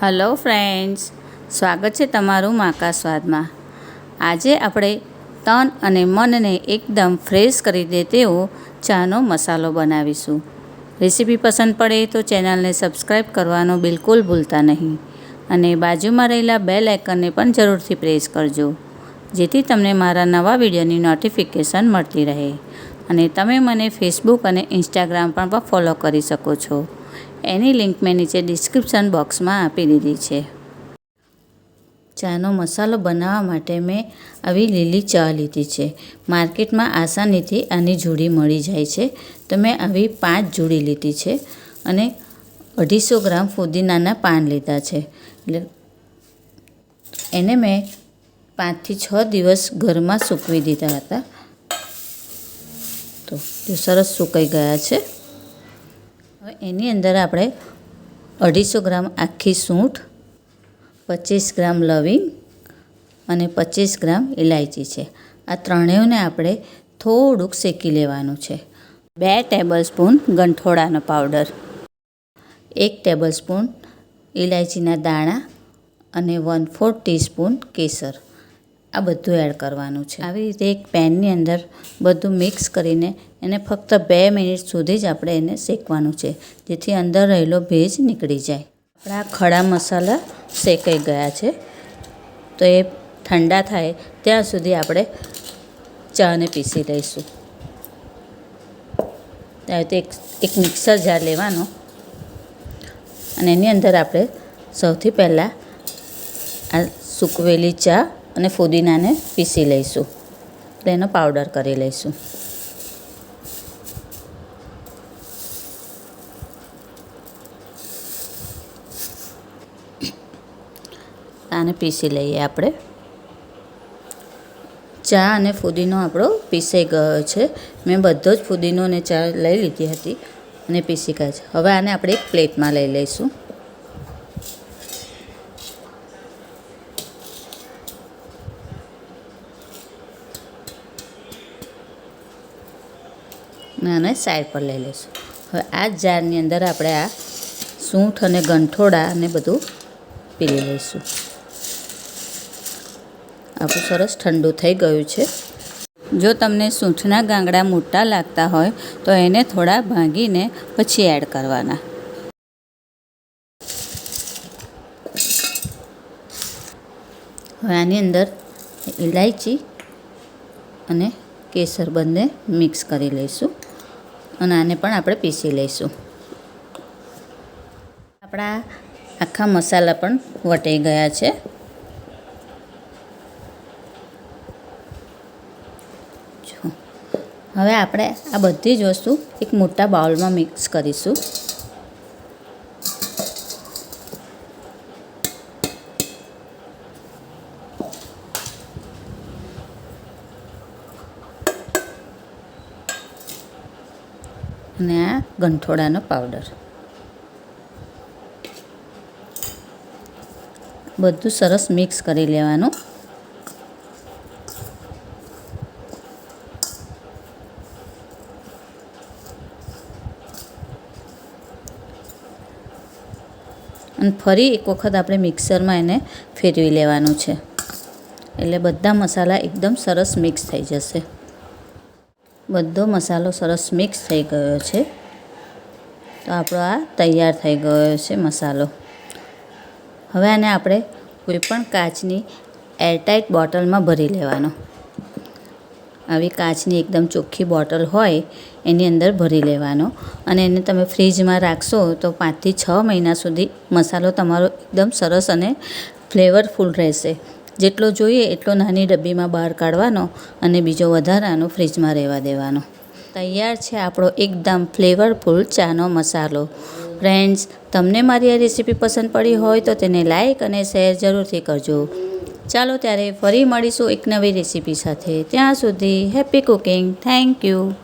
Hello friends, સ્વાગત છે તમારું માકા સ્વાદમાં. આજે આપણે તન અને મનને એકદમ ફ્રેશ કરી દે તેવો ચાનો મસાલો બનાવીશું. રેસીપી પસંદ પડે તો ચેનલને સબસ્ક્રાઈબ કરવાનું બિલકુલ ભૂલતા નહીં અને બાજુમાં રહેલા બેલ આઇકનને પણ જરૂરથી પ્રેસ કરજો, જેથી તમને મારા નવા વિડીયોની નોટિફિકેશન મળતી રહે. અને તમે મને ફેસબુક અને ઇન્સ્ટાગ્રામ પણ ફોલો કરી શકો છો. એની લિંક મેં નીચે ડિસ્ક્રિપ્શન બોક્સમાં આપી દીધી છે. ચાનો મસાલો બનાવવા માટે મેં આવી લીલી ચા લીધી છે. માર્કેટમાં આસાનીથી આની જોડી મળી જાય છે. તો મેં આવી પાંચ જોડી લીધી છે અને અઢીસો ગ્રામ ફુદીનાના પાન લીધા છે. એટલે એને મેં પાંચથી છ દિવસ ઘરમાં સૂકવી દીધા હતા. તો સરસ સુકાઈ ગયા છે. એની અંદર આપણે અઢીસો ગ્રામ આખી સૂંઠ, પચીસ ગ્રામ લવિંગ અને પચીસ ગ્રામ ઇલાયચી છે. આ ત્રણેયને આપણે થોડુંક શેકી લેવાનું છે. બે ટેબલ સ્પૂન ગંઠોડાનો પાવડર, એક ટેબલ સ્પૂન ઇલાયચીના દાણા અને વન ફોર્થ ટીસ્પૂન કેસર. આ બધું એડ કરવાનું છે. આવી રીતે એક પેનની અંદર બધું મિક્સ કરીને એને ફક્ત બે મિનિટ સુધી જ આપણે એને શેકવાનું છે, જેથી અંદર રહેલો ભેજ નીકળી જાય. આપણા ખડા મસાલા શેકાઈ ગયા છે. તો એ ઠંડા થાય ત્યાં સુધી આપણે ચાને પીસી લઈશું. ત્યારે એક એક મિક્સર જાર લેવાનો. અને એની અંદર આપણે સૌથી પહેલાં આ સૂકવેલી ચા અને ફુદીનાને પીસી લઈશું. એનો પાવડર કરી લઈશું. આને પીસી લઈએ આપણે. ચા અને ફુદીનો આપણો પીસાઈ ગયો છે. મેં બધો જ ફુદીનો અને ચા લઈ લીધી હતી અને પીસી ગયા છે. હવે આને આપણે એક પ્લેટમાં લઈ લઈશું. અને આને સાઈડ પર લઈ લઈશું. હવે આ જારની અંદર આપણે આ સૂંઠ અને ગંઠોડા અને બધું પીલી લઈશું. આપણું સરસ ઠંડુ થઈ ગયું છે. જો તમને સૂંઠના ગાંગડા મોટા લાગતા હોય, તો એને થોડા ભાંગીને પછી એડ કરવાના. હવે આની અંદર ઇલાયચી અને કેસર બંને મિક્સ કરી લઈશું અને આને પણ આપણે પીસી લઈશું. આપણા આખા મસાલા પણ વટાઈ ગયા છે જો હવે આપણે આ બધી જ વસ્તુ એક મોટા બાઉલમાં મિક્સ કરીશું. અને આ ગંઠોડાનો પાવડર. બધું સરસ મિક્સ કરી લેવાનું. અને ફરી એક વખત આપણે મિક્સરમાં એને ફેરવી લેવાનું છે. એટલે બધા મસાલા એકદમ સરસ મિક્સ થઈ જશે. બધો મસાલો સરસ મિક્સ થઈ ગયો છે. તો આપણો આ તૈયાર થઈ ગયો છે મસાલો. હવે આને આપણે કોઈપણ કાચની એરટાઇટ બોટલમાં ભરી લેવાનો. આવી કાચની એકદમ ચોખ્ખી બોટલ હોય, એની અંદર ભરી લેવાનો. અને એને તમે ફ્રીજમાં રાખશો તો પાંચથી છ મહિના સુધી મસાલો તમારો એકદમ સરસ અને ફ્લેવરફુલ રહેશે. જેટલો જોઈએ એટલો નાની ડબ્બીમાં બહાર કાઢવાનો અને બીજો વધારાનો ફ્રીજમાં રહેવા દેવાનો. તૈયાર છે આપણો એકદમ ફ્લેવરફુલ ચાનો મસાલો. ફ્રેન્ડ્સ, તમને મારી આ રેસીપી પસંદ પડી હોય તો તેને લાઇક અને શેર જરૂરથી કરજો. ચાલો ત્યારે ફરી મળીશું એક નવી રેસીપી સાથે. ત્યાં સુધી હેપી કુકિંગ. Thank you.